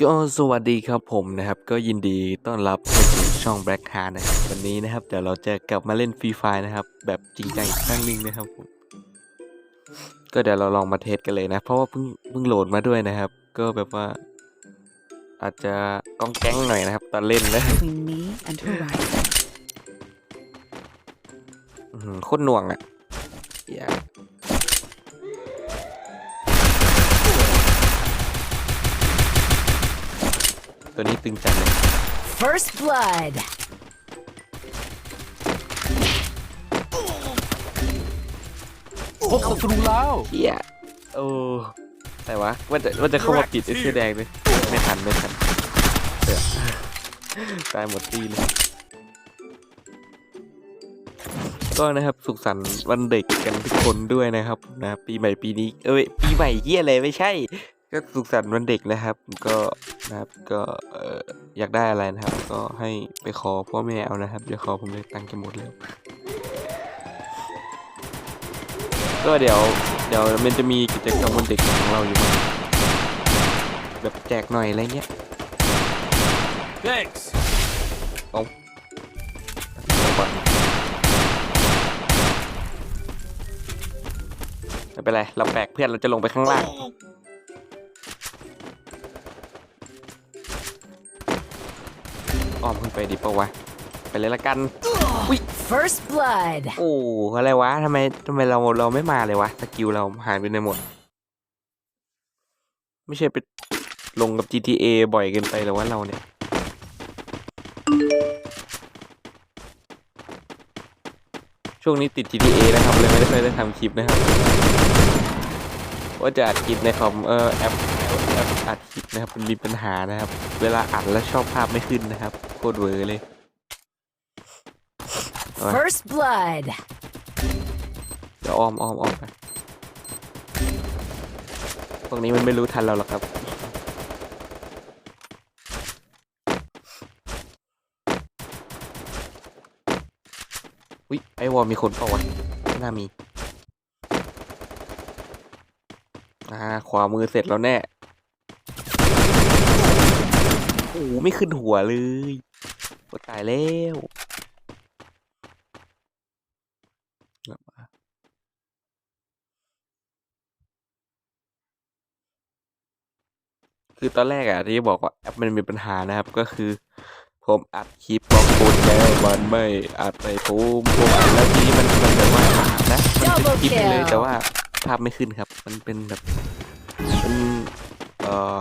ก็สวัสดีครับผมนะครับ ก็ยินดีต้อนรับเข้าสู่ช่อง Black Card นะครับ วันนี้นะครับ เดี๋ยวเราจะกลับมาเล่นฟรีไฟนะครับ แบบจริงจังอีกครั้งหนึ่งนะครับผมก็เดี๋ยวเราลองมาเทสกันเลยนะ เพราะว่าเพิ่งเพิ่งโหลดมาด้วยนะครับ ก็แบบว่า อาจจะก้องแก๊งหน่อยนะครับ ตอนเล่นนะ between me and Horizon. อื้อหือโคตรหน่วงอะ่ะอย่ ตัวนี้ตึงจังเลย First blood. พบศัตรูแล้วเฮียโอ้แต่วะว่าจะว่าจะเข้ามาปิดไอ้เสื้อแดงเลยไม่ทันไม่ทันเดี๋ยวตายหมดที่เลย ก็นะครับสุขสันต์วันเด็กกันทุกคนด้วยนะครับนะปีใหม่ปีนี้ เอ้ยปีใหม่เฮียอะไรไม่ใช่ ก็สุขสันต์วันเด็กนะครับ ก็นะครับก็เอ่ออยากได้อะไรนะครับ ก็ให้ไปขอพ่อแม่เอานะครับอย่าขอผมเลยตังค์จะหมดแล้ว ก็เดี๋ยวเดี๋ยวมันจะมีกิจกรรมวันเด็กของเราอยู่บ้างแบบแจกหน่อยอะไรเงี้ย thanks เอาเอาก่อนไม่เป็นไร เราแบกเพื่อนเราจะลงไปข้างล่าง อ้อมขึ้นไปดีปะวะ ไปเลยละกัน First blood. โอ้อะไรวะทำไมทำไมเราเราไม่มาเลยวะ สกิลเราหายไปในหมด ไม่ใช่ไปลงกับ GTA บ่อยเกินไปหรอวะเราเนี่ยช่วงนี้ติด GTA นะครับ เลยไม่ได้ค่อยได้ทำคลิปนะครับ ว่าจะอัดคลิปในคอมเออแอป แอปอัดคลิปนะครับมันมีปัญหานะครับ เวลาอัดแล้วชอบภาพไม่ขึ้นนะครับโคตรเวอร์เลย Alright. First blood. เดี๋ยวอ้อมอ้อมอ้อมไปพวกนี้มันไม่รู้ทันเราหรอกครับวิไอวอลมีคนเปล่าวะไม่น่ามี อ่า ขวามือเสร็จแล้วแน่ โอ้โหไม่ขึ้นหัวเลยโอ้ตายแล้วกลับมาคือตอนแรกอะที่บอกว่าแอปมันมีปัญหานะครับก็คือ ผมอัดคลิปบอกคุณแล้วมันไม่อัดไปผมผมอัดแล้วทีนี้มันมันแบบว่าอัดนะมันเป็นคลิปไปเลยแต่ว่าภาพไม่ขึ้นครับ มันเป็นแบบเป็นเอ่อ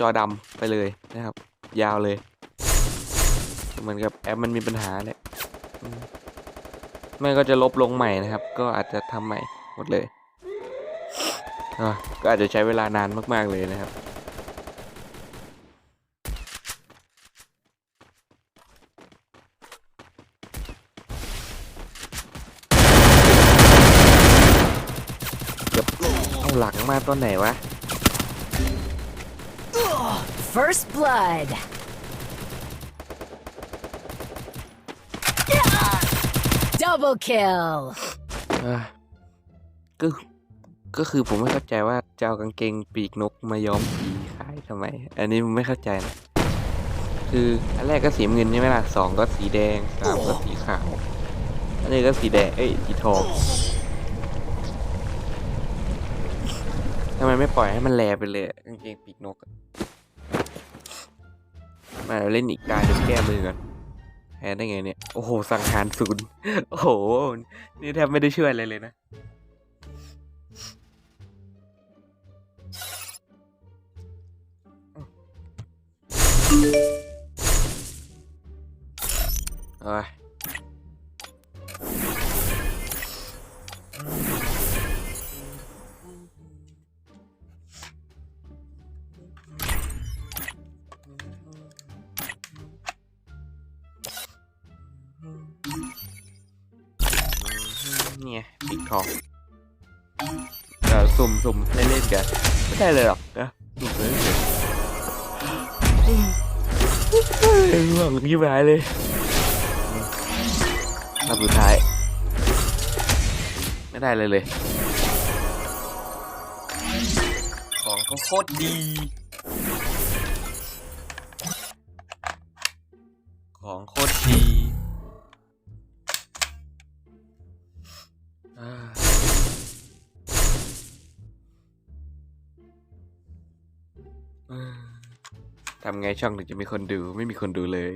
จอดำไปเลยนะครับ ยาวเลยเหมือนกับแอปมันมีปัญหาเนี่ยอืมไม่ก็จะลบลงใหม่นะครับ ก็อาจจะทำใหม่หมดเลยก็อาจจะใช้เวลานานมากๆเลยนะครับเดี๋ยวเอาหลังมาตอนไหนวะ First blood. Double kill. อ้ยก็ก็คือผมไม่เข้าใจว่าจะเอากางเกงปีกนกมาย้อมสีขายทำไม อันนี้ผมไม่เข้าใจนะคืออันแรกก็สีเงินใช่ไหมล่ะสองก็สีแดงสามก็สีขาว อันนี้ก็สีแดงเอ้ยสีทองทำไมไม่ปล่อยให้มันแลไปเลยกางเกงปีกนกอะ มาเล่นอีกกาเดี๋ยวแก้มือกันแพ้ได้ไงเนี่ย โอ้โห สังหารศูนย์โอ้โห นี่แทบไม่ได้ช่วยอะไรเลยนะเอ้ย นี่ยปีกทองเดี๋ยวสุ่มสุ่มเล่นเล่นกันไม่ได้เลยหรอกนะสุ่มเลยเอ้ยหวังยี่บายเลยรอบสุดท้าย ไม่ได้เลยเลย ของเขาโคตรดี ทำไงช่องถึงจะมีคนดูไม่มีคนดูเลย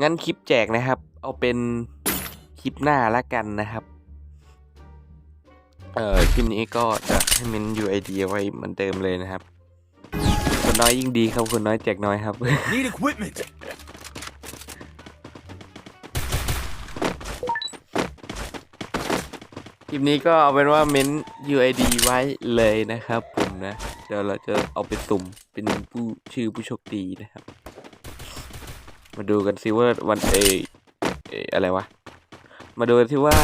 งั้นคลิปแจกนะครับ เอาเป็นคลิปหน้าละกันนะครับ เอ่อคลิปนี้ก็จะให้เมน UID เอาไว้เหมือนเดิมเลยนะครับ คนน้อยยิ่งดีครับ คนน้อยแจกน้อยครับ ลิปนี้ก็เอาเป็นว่าเม้น UID ไว้เลยนะครับ ผมนะ เดี๋ยวเราจะเอาไปสุ่มเป็นผู้ชื่อผู้โชคดีนะครับ มาดูกันซิว่าวันเอเอออะไรวะ มาดูกันซิว่า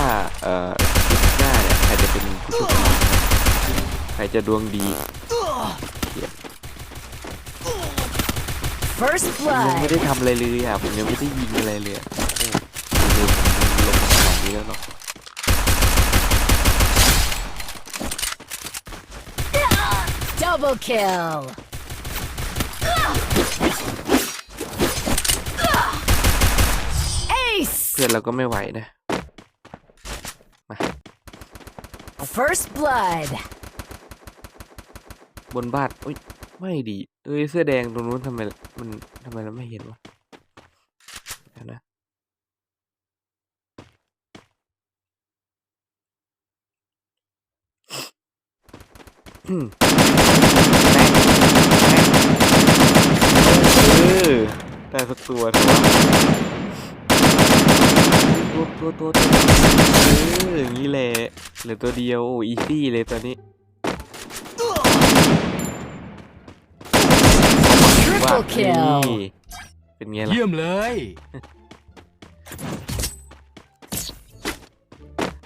เอ่อคลิปหน้าเนี่ยใครจะเป็นผู้โชคดีนะครับใครจะดวงดี First ผมยังไม่ blood. ได้ทำอะไรเลยอะผมยังไม่ได้ยิงอะไรเลยอะโอ้โหผมลงขนาดนี้แล้วหรอ Double kill. เพื่อนเราก็ไม่ไหวนะ First blood. บนบ้านอุ้ยไม่ดี เอ้ยเสื้อแดงตรงนู้นทำไมมันทำไมเราไม่เห็นวะเดี๋ยวนะ อืม เออได้สักตัวเถอะวะตัวตัวตัวตัวเอออย่างนี้แหละเหลือตัวเดียว โอ้อีซี่เลยตอนนี้ว่า Triple kill. นี่เป็นไงล่ะเยี่ยมเลย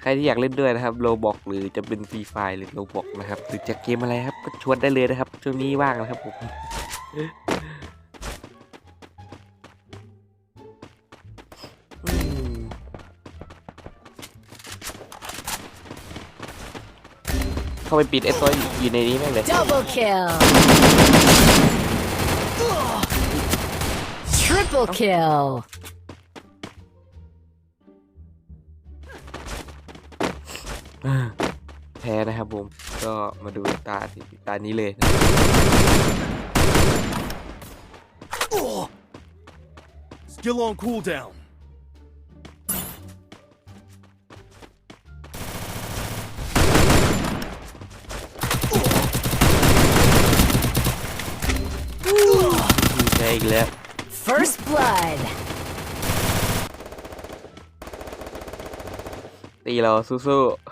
ครที่อยากเล่นด้วยนะครับโลบอกหรือจะเป็นฟรีไฟหรือโลบอกนะครับหรือจะเกมอะไรครับก็ชวนได้เลยนะครับช่วงนี้ว่างนะครับผมอืมเข้าไปปิดไอ้ตัวอยู่ในนี้แม่งเลย Double kill. Triple kill. แพ้นะครับผม ก็มาดูตาตานี้เลยนะ Skill on cooldown. แพ้อีกแล้ว First blood. ตีเราสู้ๆ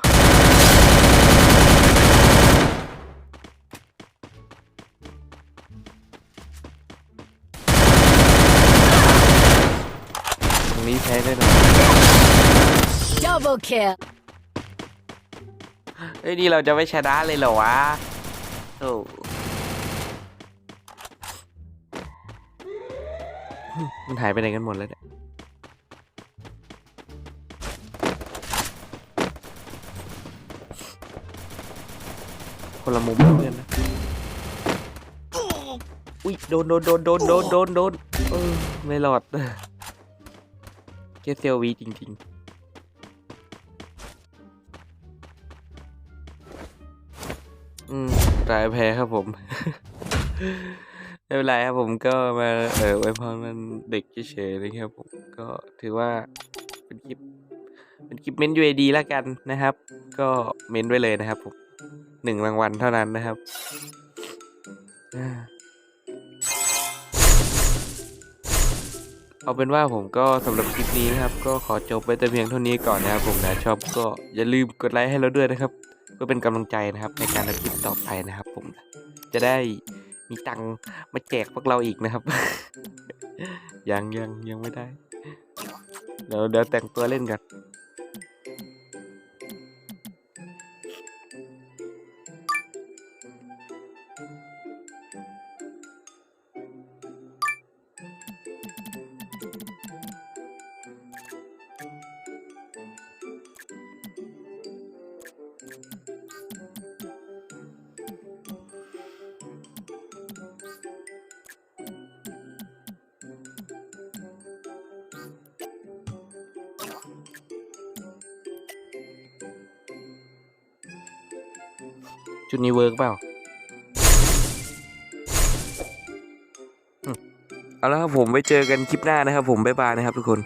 ตรงนี้แพ้แน่นอน Double kill. เฮ้ยนี่เราจะไม่ชนะเลยเหรอวะโอ้มันหายไปไหนกันหมดแล้วเนี่ย คนละมุมเพื่อนนะ อุ้ยโดนโดนโดนโดนโดนโดนโดนเออไม่รอด แค่เซลวีจริงๆ อืมตายแพ้ครับผม ไม่เป็นไรครับผมก็มาเออไว้พรมันเด็กเฉยๆนะครับผมก็ถือว่าเป็นคลิปเป็นคลิปเม้น UAD แล้วกันนะครับ ก็เม้นไว้เลยนะครับผมหนึ่งรางวัลเท่านั้นนะครับ เอาเป็นว่าผมก็สำหรับคลิปนี้นะครับ ก็ขอจบไปแต่เพียงเท่านี้ก่อนนะครับผมนะชอบก็อย่าลืมกดไลค์ให้เราด้วยนะครับ เพื่อเป็นกำลังใจนะครับ ในการทำคลิปต่อไปนะครับ ผมจะได้มีตังค์มาแจกพวกเราอีกนะครับ ยังยังยังไม่ได้เราเดี๋ยวแต่งตัวเล่นกัน จุดนี้เวิร์กเปล่าเอาละครับผมไว้เจอกันคลิปหน้านะครับผมบ๊ายบายนะครับทุกคน